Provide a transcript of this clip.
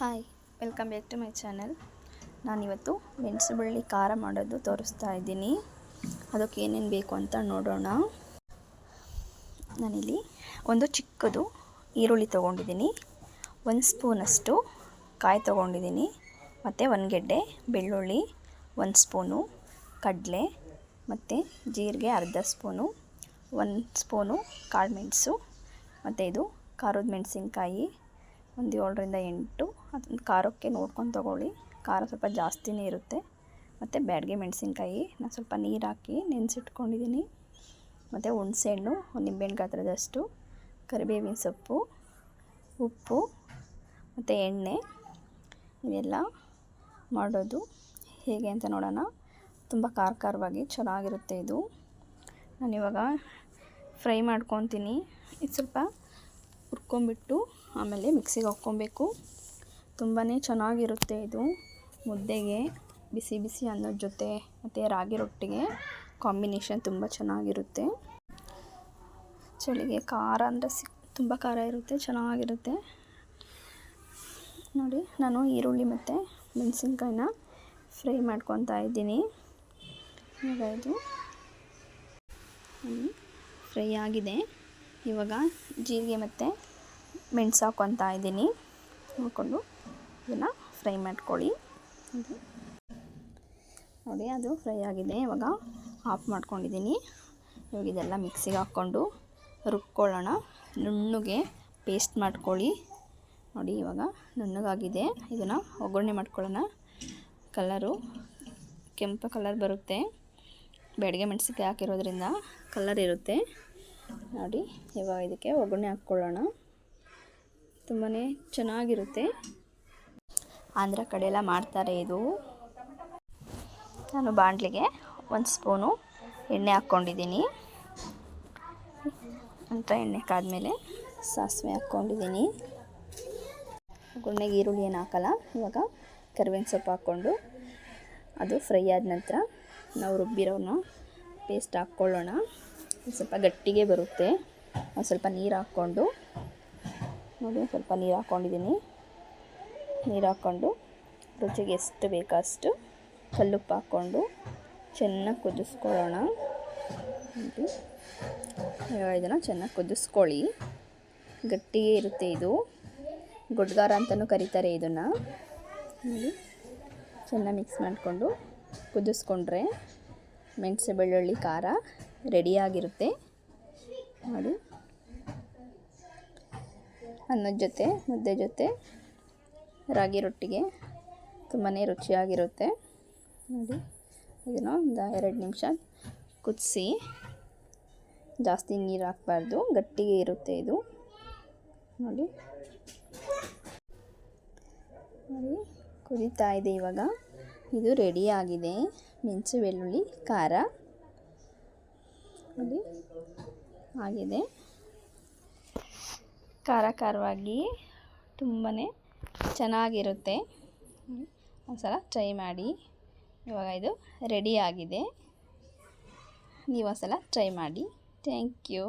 Hi, welcome back to my channel. ನಾನಿವತ್ತು ಮೆಣಸು ಬಳ್ಳಿ ಖಾರ ಮಾಡೋದು ತೋರಿಸ್ತಾ ಇದ್ದೀನಿ. ಅದಕ್ಕೆ ಏನೇನು ಬೇಕು ಅಂತ ನೋಡೋಣ. ನಾನಿಲ್ಲಿ ಒಂದು ಚಿಕ್ಕದು ಈರುಳ್ಳಿ ತೊಗೊಂಡಿದ್ದೀನಿ. ಒಂದು ಸ್ಪೂನಷ್ಟು ಕಾಯಿ ತೊಗೊಂಡಿದ್ದೀನಿ. ಮತ್ತು ಒಂದು ಗೆಡ್ಡೆ, ಬೆಳ್ಳುಳ್ಳಿ, ಒಂದು ಸ್ಪೂನು, ಕಡಲೆ, ಮತ್ತು ಜೀರಿಗೆ ಅರ್ಧ ಸ್ಪೂನು, ಒಂದು ಸ್ಪೂನು ಕಾಳು ಮೆಣಸು, ಮತ್ತು ಇದು ಖಾರದ ಮೆಣಸಿನ್ಕಾಯಿ ಒಂದು ಏಳರಿಂದ ಎಂಟು ಅದನ್ನು ಖಾರಕ್ಕೆ ನೋಡ್ಕೊಂಡು ತೊಗೊಳ್ಳಿ. ಖಾರ ಸ್ವಲ್ಪ ಜಾಸ್ತಿನೇ ಇರುತ್ತೆ. ಮತ್ತು ಬ್ಯಾಡಿಗೆ ಮೆಣಸಿನ್ಕಾಯಿ, ನಾನು ಸ್ವಲ್ಪ ನೀರು ಹಾಕಿ ನೆನೆಸಿಟ್ಕೊಂಡಿದ್ದೀನಿ ಮತ್ತು ಹುಣಸೆಹಣ್ಣು ನಿಂಬೆಹಣ್ಣು ಗಾತ್ರದಷ್ಟು, ಕರಿಬೇವಿನ ಸೊಪ್ಪು, ಉಪ್ಪು, ಮತ್ತು ಎಣ್ಣೆ ಇದೆಲ್ಲ ಮಾಡೋದು. ಹೇಗೆ ಅಂತ ನೋಡೋಣ. ತುಂಬ ಖಾರ ಖಾರವಾಗಿ ಚೆನ್ನಾಗಿರುತ್ತೆ ಇದು. ನಾನಿವಾಗ ಫ್ರೈ ಮಾಡ್ಕೊತೀನಿ. ಇದು ಸ್ವಲ್ಪ ಹುರ್ಕೊಂಬಿಟ್ಟು ಆಮೇಲೆ ಮಿಕ್ಸಿಗೆ ಹಾಕ್ಕೊಬೇಕು. ತುಂಬಾ ಚೆನ್ನಾಗಿರುತ್ತೆ ಇದು ಮುದ್ದೆಗೆ. ಬಿಸಿ ಬಿಸಿ ಅನ್ನದ ಜೊತೆ ಮತ್ತು ರಾಗಿ ರೊಟ್ಟಿಗೆ ಕಾಂಬಿನೇಷನ್ ತುಂಬ ಚೆನ್ನಾಗಿರುತ್ತೆ. ಚಳಿಗೆ ಖಾರ ಅಂದರೆ ಸಿ ತುಂಬ ಖಾರ ಇರುತ್ತೆ, ಚೆನ್ನಾಗಿರುತ್ತೆ. ನೋಡಿ, ನಾನು ಈರುಳ್ಳಿ ಮತ್ತು ಮೆಣಸಿನ್ಕಾಯಿನ ಫ್ರೈ ಮಾಡ್ಕೊತಾ ಇದ್ದೀನಿ. ಈಗ ಇದು ಫ್ರೈ ಆಗಿದೆ. ಇವಾಗ ಜೀರಿಗೆ ಮತ್ತು ಮೆಣಸು ಹಾಕ್ಕೊತಾ ಇದ್ದೀನಿ. ಹಾಕ್ಕೊಂಡು ಇದನ್ನು ಫ್ರೈ ಮಾಡ್ಕೊಳ್ಳಿ. ನೋಡಿ, ಅದು ಫ್ರೈ ಆಗಿದೆ. ಇವಾಗ ಆಫ್ ಮಾಡ್ಕೊಂಡಿದ್ದೀನಿ. ಇವಾಗ ಇದೆಲ್ಲ ಮಿಕ್ಸಿಗೆ ಹಾಕ್ಕೊಂಡು ರುಬ್ಕೊಳ್ಳೋಣ. ನುಣ್ಣಗೆ ಪೇಸ್ಟ್ ಮಾಡ್ಕೊಳ್ಳಿ. ನೋಡಿ, ಇವಾಗ ನುಣ್ಣಗಾಗಿದೆ. ಇದನ್ನು ಒಗ್ಗರಣೆ ಮಾಡ್ಕೊಳ್ಳೋಣ. ಕಲರು, ಕೆಂಪು ಕಲರ್ ಬರುತ್ತೆ. ಬೆಳಗ್ಗೆ ಮೆಣಸಿಕಾಯಿ ಹಾಕಿರೋದ್ರಿಂದ ಕಲರ್ ಇರುತ್ತೆ. ನೋಡಿ, ಇವಾಗ ಇದಕ್ಕೆ ಒಗ್ಗರಣೆ ಹಾಕ್ಕೊಳ್ಳೋಣ. ತುಂಬಾ ಚೆನ್ನಾಗಿರುತ್ತೆ. ಆಂಧ್ರ ಕಡೆ ಮಾಡ್ತಾರೆ ಇದು. ನಾನು ಬಾಣಲಿಗೆ ಒಂದು ಸ್ಪೂನು ಎಣ್ಣೆ ಹಾಕ್ಕೊಂಡಿದ್ದೀನಿ. ಅಂತ ಎಣ್ಣೆ ಕಾದ್ಮೇಲೆ ಸಾಸಿವೆ ಹಾಕ್ಕೊಂಡಿದ್ದೀನಿ. ಒಗ್ಗರಣೆಗೆ ಈರುಳ್ಳಿ ಏನು ಹಾಕಲ್ಲ, ಇವಾಗ ಕರಿಬೇವಿನ ಸೊಪ್ಪು ಹಾಕ್ಕೊಂಡು ಅದು ಫ್ರೈ ಆದ ನಂತರ ನಾವು ರುಬ್ಬಿರೋನ ಪೇಸ್ಟ್ ಹಾಕ್ಕೊಳ್ಳೋಣ. ಸ್ವಲ್ಪ ಗಟ್ಟಿಗೆ ಬರುತ್ತೆ. ಸ್ವಲ್ಪ ನೀರು ಹಾಕ್ಕೊಂಡು, ನೋಡಿ ಸ್ವಲ್ಪ ನೀರು ಹಾಕ್ಕೊಂಡಿದ್ದೀನಿ ನೀರು ಹಾಕ್ಕೊಂಡು ರುಚಿಗೆ ಎಷ್ಟು ಬೇಕೋ ಅಷ್ಟು ಕಲ್ಲುಪ್ಪು ಹಾಕ್ಕೊಂಡು ಚೆನ್ನಾಗಿ ಕುದಿಸ್ಕೊಳ್ಳೋಣ. ಇದನ್ನು ಚೆನ್ನಾಗಿ ಕುದಿಸ್ಕೊಳ್ಳಿ. ಗಟ್ಟಿಗೆ ಇರುತ್ತೆ ಇದು. ಗುಡ್ಗಾರ ಅಂತಲೂ ಕರೀತಾರೆ ಇದನ್ನು. ನೋಡಿ, ಚೆನ್ನಾಗಿ ಮಿಕ್ಸ್ ಮಾಡಿಕೊಂಡು ಕುದಿಸ್ಕೊಂಡ್ರೆ ಮೆಣಸು ಬೆಳ್ಳುಳ್ಳಿ ಖಾರ ರೆಡಿಯಾಗಿರುತ್ತೆ. ನೋಡಿ. ಅನ್ನದ ಜೊತೆ, ಮುದ್ದೆ ಜೊತೆ, ರಾಗಿ ರೊಟ್ಟಿಗೆ ತುಂಬಾ ರುಚಿಯಾಗಿರುತ್ತೆ. ನೋಡಿ. ಇದನ್ನು ಒಂದು ಎರಡು ನಿಮಿಷ ಕುದಿಸಿ ಜಾಸ್ತಿ ನೀರು ಹಾಕ್ಬಾರ್ದು. ಗಟ್ಟಿಗೆ ಇರುತ್ತೆ ಇದು. ನೋಡಿ. ನೋಡಿ. ಕುದೀತಾ ಇದೆ ಇವಾಗ. ಇದು ರೆಡಿಯಾಗಿದೆ. ಮೆಣಸು, ಬೆಳ್ಳುಳ್ಳಿ, ಖಾರ. ನೋಡಿ ಆಗಿದೆ. ಖಾರ ಖಾರವಾಗಿ ತುಂಬಾ ಚೆನ್ನಾಗಿರುತ್ತೆ. ಒಂದು ಸಲ ಟ್ರೈ ಮಾಡಿ. ಇವಾಗ ಇದು ರೆಡಿ ಆಗಿದೆ. ನೀವು ಒಂದು ಸಲ ಟ್ರೈ ಮಾಡಿ. Thank you